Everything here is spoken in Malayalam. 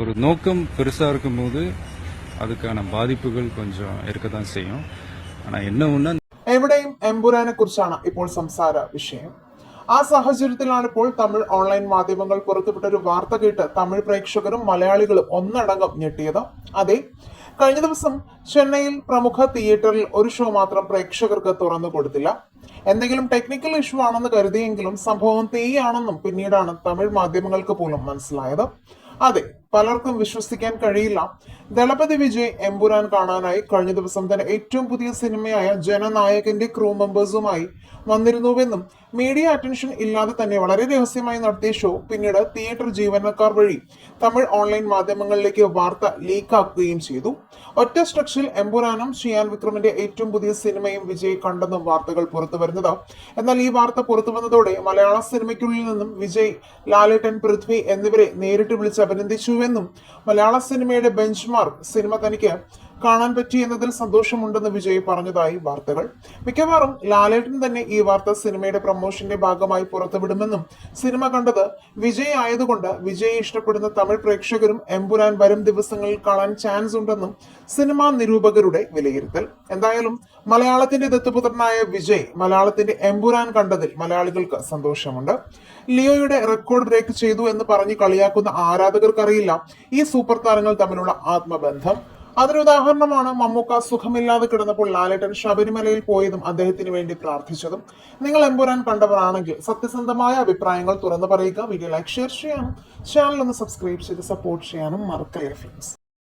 ஒரு நோக்கம் பெருசாக இருக்கும்போது அதுக்கான பாதிப்புகள் கொஞ்சம் இருக்க தான் செய்யும் ஆனால் என்ன ஒன்று എവിടെയും എമ്പുരാനെ കുറിച്ചാണ് ഇപ്പോൾ സംസാര വിഷയം ആ സാഹചര്യത്തിലാണ് ഇപ്പോൾ തമിഴ് ഓൺലൈൻ മാധ്യമങ്ങൾ പുറത്തുവിട്ട ഒരു വാർത്ത കേട്ട് തമിഴ് പ്രേക്ഷകരും മലയാളികളും ഒന്നടങ്കം ഞെട്ടിയത് അതെ കഴിഞ്ഞ ദിവസം ചെന്നൈയിൽ പ്രമുഖ തിയേറ്ററിൽ ഒരു ഷോ മാത്രം പ്രേക്ഷകർക്ക് തുറന്നു കൊടുത്തില്ല എന്തെങ്കിലും ടെക്നിക്കൽ ഇഷ്യൂ ആണെന്ന് കരുതിയെങ്കിലും സംഭവം തെയ്യാണെന്നും പിന്നീടാണ് തമിഴ് മാധ്യമങ്ങൾക്ക് പോലും മനസ്സിലായത് അതെ പലർക്കും വിശ്വസിക്കാൻ കഴിയില്ല. ദളപതി വിജയ് എമ്പുരാൻ കാണാനായി കഴിഞ്ഞ ദിവസം തന്നെ ഏറ്റവും പുതിയ സിനിമയായ ജനനായകന്റെ ക്രൂ മെമ്പേഴ്സുമായി വന്നിരുന്നുവെന്നും മീഡിയ അറ്റൻഷൻ ഇല്ലാതെ തന്നെ വളരെ രഹസ്യമായി നടത്തിയ ഷോ പിന്നീട് തിയേറ്റർ ജീവനക്കാർ വഴി തമിഴ് ഓൺലൈൻ മാധ്യമങ്ങളിലേക്ക് വാർത്ത ലീക്കാക്കുകയും ചെയ്തു. ഒറ്റ സ്ട്രക്ചറിൽ എമ്പുരാനും ഷിയാൻ വിക്രമിന്റെ ഏറ്റവും പുതിയ സിനിമയും വിജയ് കണ്ടെന്നും വാർത്തകൾ പുറത്തു വരുന്നത്. എന്നാൽ ഈ വാർത്ത പുറത്തു വന്നതോടെ മലയാള സിനിമയ്ക്കുള്ളിൽ നിന്നും വിജയ് ലാലേട്ടൻ പൃഥ്വി എന്നിവരെ നേരിട്ട് വിളിച്ച് അഭിനന്ദിച്ചുവെന്നും മലയാള സിനിമയുടെ ബെഞ്ച് മാർക്ക് സിനിമ തനിക്ക് കാണാൻ പറ്റി എന്നതിൽ സന്തോഷമുണ്ടെന്ന് വിജയ് പറഞ്ഞതായി വാർത്തകൾ. മിക്കവാറും ലാലേട്ടൻ തന്നെ ഈ വാർത്ത സിനിമയുടെ പ്രൊമോഷന്റെ ഭാഗമായി പുറത്തുവിടുമെന്നും സിനിമ കണ്ടത് വിജയ് ആയതുകൊണ്ട് വിജയ് ഇഷ്ടപ്പെടുന്ന തമിഴ് പ്രേക്ഷകരും എമ്പുരാൻ വരും ദിവസങ്ങളിൽ കാണാൻ ചാൻസ് ഉണ്ടെന്നും സിനിമാ നിരൂപകരുടെ വിലയിരുത്തൽ. എന്തായാലും മലയാളത്തിന്റെ ദത്തുപുത്രനായ വിജയ് മലയാളത്തിന്റെ എമ്പുരാൻ കണ്ടതിൽ മലയാളികൾക്ക് സന്തോഷമുണ്ട്. ലിയോയുടെ റെക്കോർഡ് ബ്രേക്ക് ചെയ്തു എന്ന് പറഞ്ഞ് കളിയാക്കുന്ന ആരാധകർക്കറിയില്ല ഈ സൂപ്പർ താരങ്ങൾ തമ്മിലുള്ള ആത്മബന്ധം. അതിന് ഉദാഹരണമാണ് മമ്മൂക്ക സുഖമില്ലാതെ കിടന്നപ്പോൾ ലാലേട്ടൻ ശബരിമലയിൽ പോയതും അദ്ദേഹത്തിന് വേണ്ടി പ്രാർത്ഥിച്ചതും. നിങ്ങൾ എമ്പുരാൻ കണ്ടവരാണെങ്കിൽ സത്യസന്ധമായ അഭിപ്രായങ്ങൾ തുറന്നു പറയുക. വീഡിയോ ലൈക്ക് ഷെയർ ചെയ്യാനും ചാനൽ ഒന്ന് സബ്സ്ക്രൈബ് ചെയ്ത് സപ്പോർട്ട് ചെയ്യാനും മറക്കല്ലേ ഫ്രണ്ട്സ്